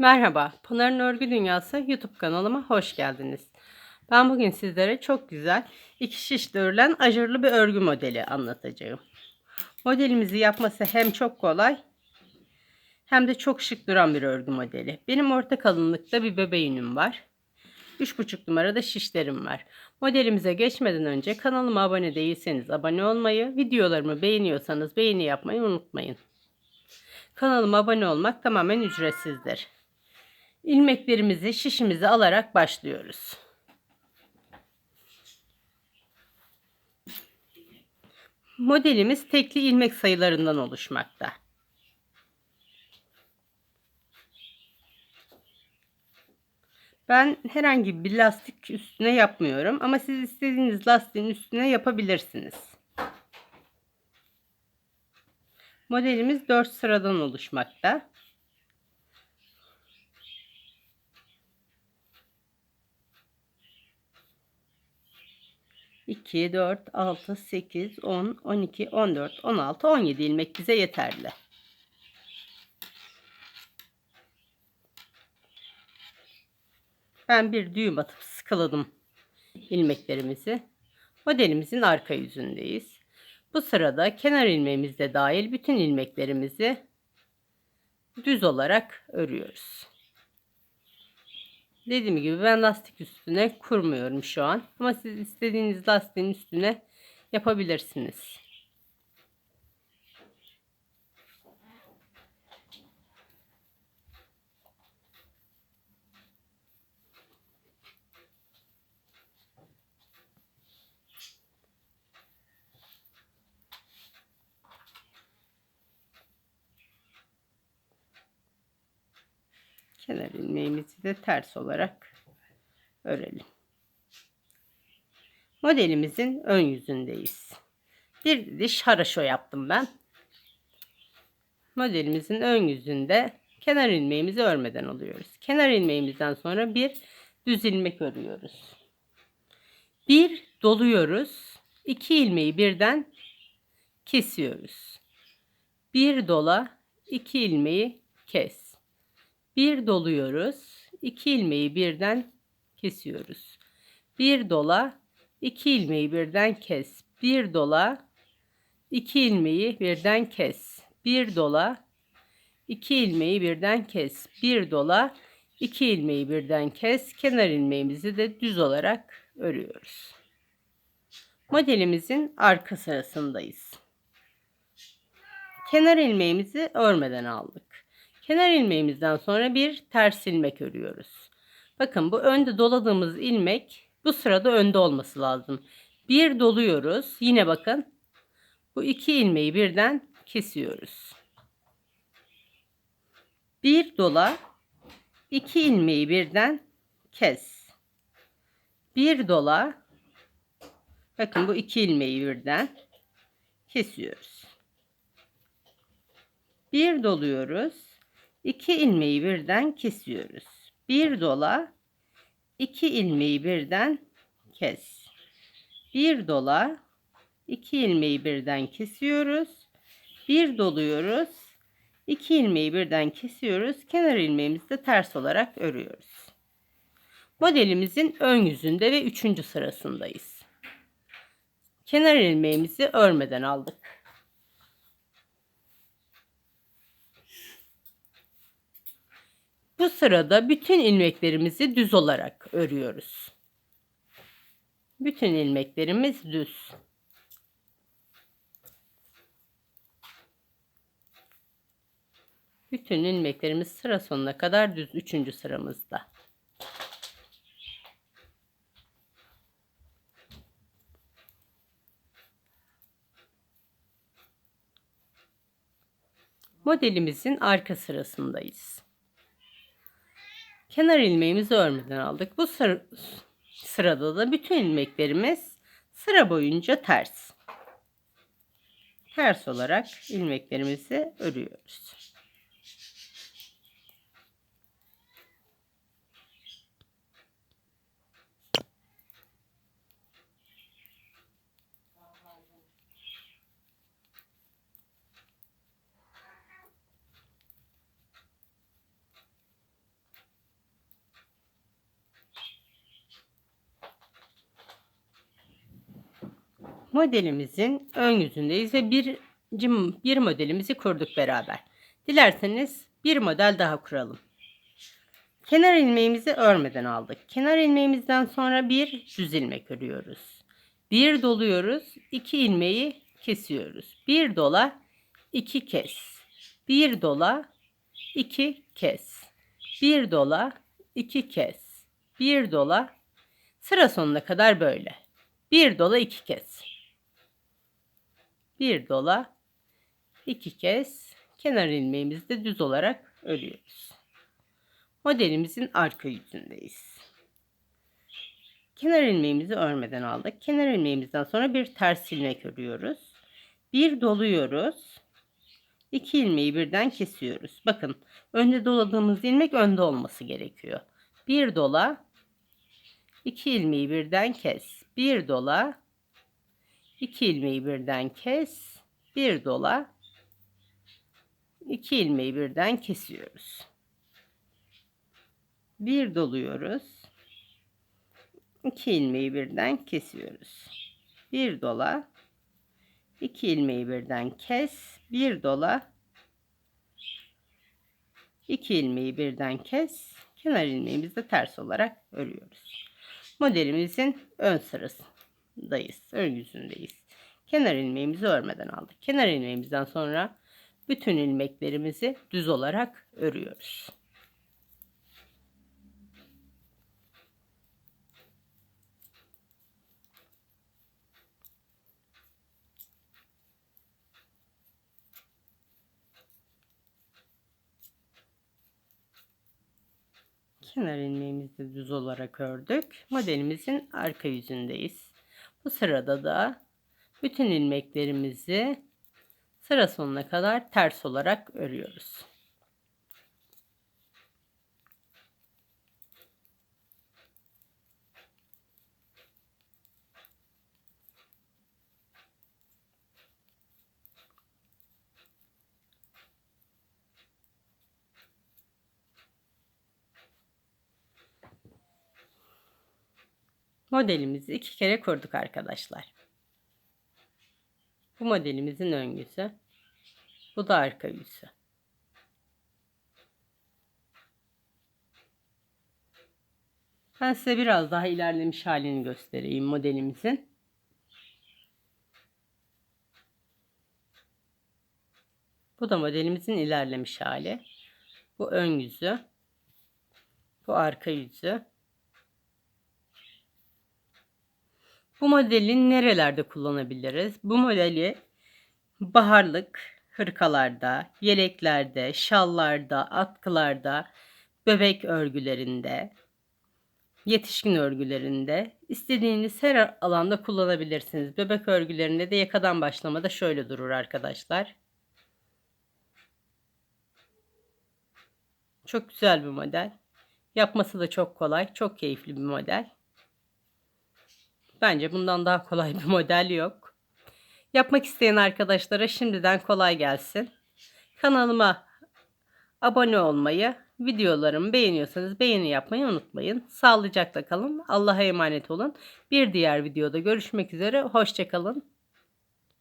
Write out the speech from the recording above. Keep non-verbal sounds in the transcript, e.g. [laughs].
Merhaba, Pınar'ın Örgü Dünyası YouTube kanalıma hoş geldiniz. Ben bugün sizlere çok güzel iki şişli örülen ajurlu bir örgü modeli anlatacağım. Modelimizi yapması hem çok kolay hem de çok şık duran bir örgü modeli. Benim orta kalınlıkta bir bebeğinim var. 3,5 numarada şişlerim var. Modelimize geçmeden önce kanalıma abone değilseniz abone olmayı, videolarımı beğeniyorsanız beğeni yapmayı unutmayın. Kanalıma abone olmak tamamen ücretsizdir. İlmeklerimizi şişimizi alarak başlıyoruz. Modelimiz tekli ilmek sayılarından oluşmakta. Ben herhangi bir lastik üstüne yapmıyorum ama siz istediğiniz lastiğin üstüne yapabilirsiniz. Modelimiz 4 sıradan oluşmakta. 2, 4, 6, 8, 10, 12, 14, 16, 17 ilmek bize yeterli. Ben bir düğüm atıp sıkıladım ilmeklerimizi. Modelimizin arka yüzündeyiz. Bu sırada kenar ilmeğimiz de dahil bütün ilmeklerimizi düz olarak örüyoruz. Dediğim gibi ben lastik üstüne kurmuyorum şu an. Ama siz istediğiniz lastiğin üstüne yapabilirsiniz. Kenar ilmeğimizi de ters olarak örelim. Modelimizin ön yüzündeyiz. Bir diş haraşo yaptım ben. Modelimizin ön yüzünde kenar ilmeğimizi örmeden alıyoruz. Kenar ilmeğimizden sonra bir düz ilmek örüyoruz. Bir doluyoruz. İki ilmeği birden kesiyoruz. Bir dola, iki ilmeği kes. Bir doluyoruz. 2 ilmeği birden kesiyoruz. Bir dola, 2 ilmeği birden kes. Bir dola, 2 ilmeği birden kes. Bir dola, 2 ilmeği birden kes. Bir dola, 2 ilmeği birden kes. Kenar ilmeğimizi de düz olarak örüyoruz. Modelimizin arka sırasındayız. Kenar ilmeğimizi örmeden aldık. Kenar ilmeğimizden sonra bir ters ilmek örüyoruz. Bakın bu önde doladığımız ilmek bu sırada önde olması lazım. Bir doluyoruz. Yine bakın. Bu iki ilmeği birden kesiyoruz. Bir dola, iki ilmeği birden kes. Bir dola, bakın bu iki ilmeği birden kesiyoruz. Bir doluyoruz. 2 ilmeği birden kesiyoruz. Bir dola 2 ilmeği birden kes. Bir dola 2 ilmeği birden kesiyoruz. Bir doluyoruz. 2 ilmeği birden kesiyoruz. Kenar ilmeğimizi de ters olarak örüyoruz. Modelimizin ön yüzünde ve 3. sırasındayız. Kenar ilmeğimizi örmeden aldık. Bu sırada bütün ilmeklerimizi düz olarak örüyoruz. Bütün ilmeklerimiz düz. Bütün ilmeklerimiz sıra sonuna kadar düz. Üçüncü sıramızda. Modelimizin arka sırasındayız. Kenar ilmeğimizi örmeden aldık. Bu sıra, sırada da bütün ilmeklerimiz sıra boyunca ters. Ters olarak ilmeklerimizi örüyoruz. Modelimizin ön yüzündeyiz ve bir, bir modelimizi kurduk beraber. Dilerseniz bir model daha kuralım. Kenar ilmeğimizi örmeden aldık. Kenar ilmeğimizden sonra bir düz ilmek örüyoruz. Bir doluyoruz. iki ilmeği kesiyoruz. Bir dola, iki kes. Bir dola, iki kes. Bir dola, iki kes. Bir dola, sıra sonuna kadar böyle. Bir dola, iki kes. Bir dola, iki kez kenar ilmeğimizi de düz olarak örüyoruz. Modelimizin arka yüzündeyiz. Kenar ilmeğimizi örmeden aldık. Kenar ilmeğimizden sonra bir ters ilmek örüyoruz. Bir doluyoruz. İki ilmeği birden kesiyoruz. Bakın önde doladığımız ilmek önde olması gerekiyor. Bir dola, iki ilmeği birden kes. Bir dola, iki ilmeği birden kes. Bir dola, iki ilmeği birden kesiyoruz. Bir doluyoruz. İki ilmeği birden kesiyoruz. Bir dola, iki ilmeği birden kes, bir dola, iki ilmeği birden kes, kenar ilmeğimizi de ters olarak örüyoruz. Modelimizin ön sırasındayız, ön yüzündeyiz. Kenar ilmeğimizi örmeden aldık. Kenar ilmeğimizden sonra bütün ilmeklerimizi düz olarak örüyoruz. Kenar ilmeğimizi düz olarak ördük. Modelimizin arka yüzündeyiz. Bu sırada da bütün ilmeklerimizi sıra sonuna kadar ters olarak örüyoruz. Modelimizi iki kere kurduk arkadaşlar. Bu modelimizin ön yüzü. Bu da arka yüzü. Ben size biraz daha ilerlemiş halini göstereyim modelimizin. Bu da modelimizin ilerlemiş hali. Bu ön yüzü. Bu arka yüzü. Bu modeli nerelerde kullanabiliriz? Bu modeli baharlık hırkalarda, yeleklerde, şallarda, atkılarda, bebek örgülerinde, yetişkin örgülerinde istediğiniz her alanda kullanabilirsiniz. Bebek örgülerinde de yakadan başlamada şöyle durur arkadaşlar. Çok güzel bir model. Yapması da çok kolay, çok keyifli bir model. Bence bundan daha kolay bir [laughs] model yok. Yapmak isteyen arkadaşlara şimdiden kolay gelsin. Kanalıma abone olmayı, videolarımı beğeniyorsanız beğeni yapmayı unutmayın. Sağlıcakla kalın. Allah'a emanet olun. Bir diğer videoda görüşmek üzere. Hoşçakalın.